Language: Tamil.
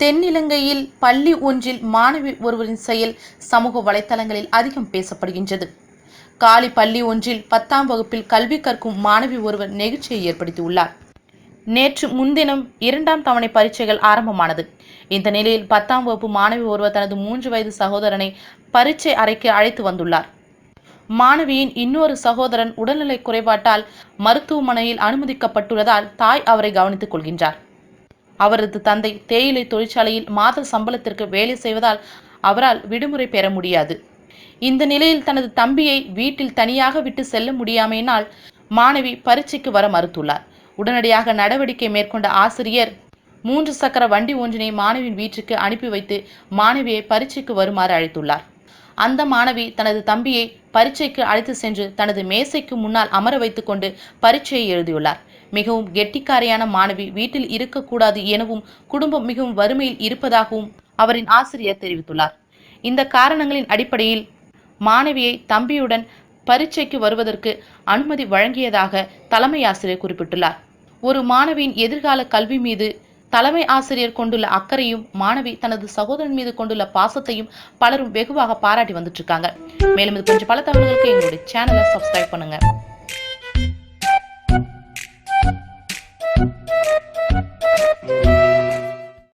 தென்னிலங்கையில் பள்ளி ஒன்றில் மாணவி ஒருவரின் செயல் சமூக வலைத்தளங்களில் அதிகம் பேசப்படுகின்றது. காலி பள்ளி ஒன்றில் பத்தாம் வகுப்பில் கல்வி கற்கும் மாணவி ஒருவர் நெகிழ்ச்சியை ஏற்படுத்தியுள்ளார். நேற்று முன்தினம் இரண்டாம் தவணை பரீட்சைகள் ஆரம்பமானது. இந்த நிலையில் பத்தாம் வகுப்பு மாணவி ஒருவர் தனது மூன்று வயது சகோதரனை பரீட்சை அறைக்கு அழைத்து வந்துள்ளார். மாணவியின் இன்னொரு சகோதரன் உடல்நிலை குறைபாட்டால் மருத்துவமனையில் அனுமதிக்கப்பட்டுள்ளதால் தாய் அவரை கவனித்துக் கொள்கின்றார். அவரது தந்தை தேயிலை தொழிற்சாலையில் மாத சம்பளத்திற்கு வேலை செய்வதால் அவரால் விடுமுறை பெற முடியாது. இந்த நிலையில் தனது தம்பியை வீட்டில் தனியாக விட்டு செல்ல முடியாமையினால் மாணவி பரீட்சைக்கு வர மறுத்துள்ளார். உடனடியாக நடவடிக்கை மேற்கொண்ட ஆசிரியர் மூன்று சக்கர வண்டி ஒன்றினை மாணவியின் வீட்டிற்கு அனுப்பி வைத்து மாணவியை பரீட்சைக்கு வருமாறு அழைத்துள்ளார். அந்த மாணவி தனது தம்பியை பரீட்சைக்கு அழைத்து சென்று தனது மேசைக்கு முன்னால் அமர வைத்துக்கொண்டு பரீட்சையை எழுதியுள்ளார். மிகவும் கெட்டிக்காரையான மாணவி வீட்டில் இருக்கக்கூடாது எனவும் குடும்பம் மிகவும் வறுமையில் இருப்பதாகவும் அவரின் ஆசிரியர் தெரிவித்துள்ளார். இந்த காரணங்களின் அடிப்படையில் மாணவியை தம்பியுடன் பரீட்சைக்கு வருவதற்கு அனுமதி வழங்கியதாக தலைமை ஆசிரியர் குறிப்பிட்டுள்ளார். ஒரு மாணவியின் எதிர்கால கல்வி மீது தலைமை ஆசிரியர் கொண்டுள்ள அக்கறையும் மாணவி தனது சகோதரன் மீது கொண்டுள்ள பாசத்தையும் பலரும் வெகுவாக பாராட்டி வந்துட்டு இருக்காங்க. மேலும் இது கொஞ்சம் பல தகவல்களுக்கு எங்களுடைய சேனலை சப்ஸ்கிரைப் பண்ணுங்க.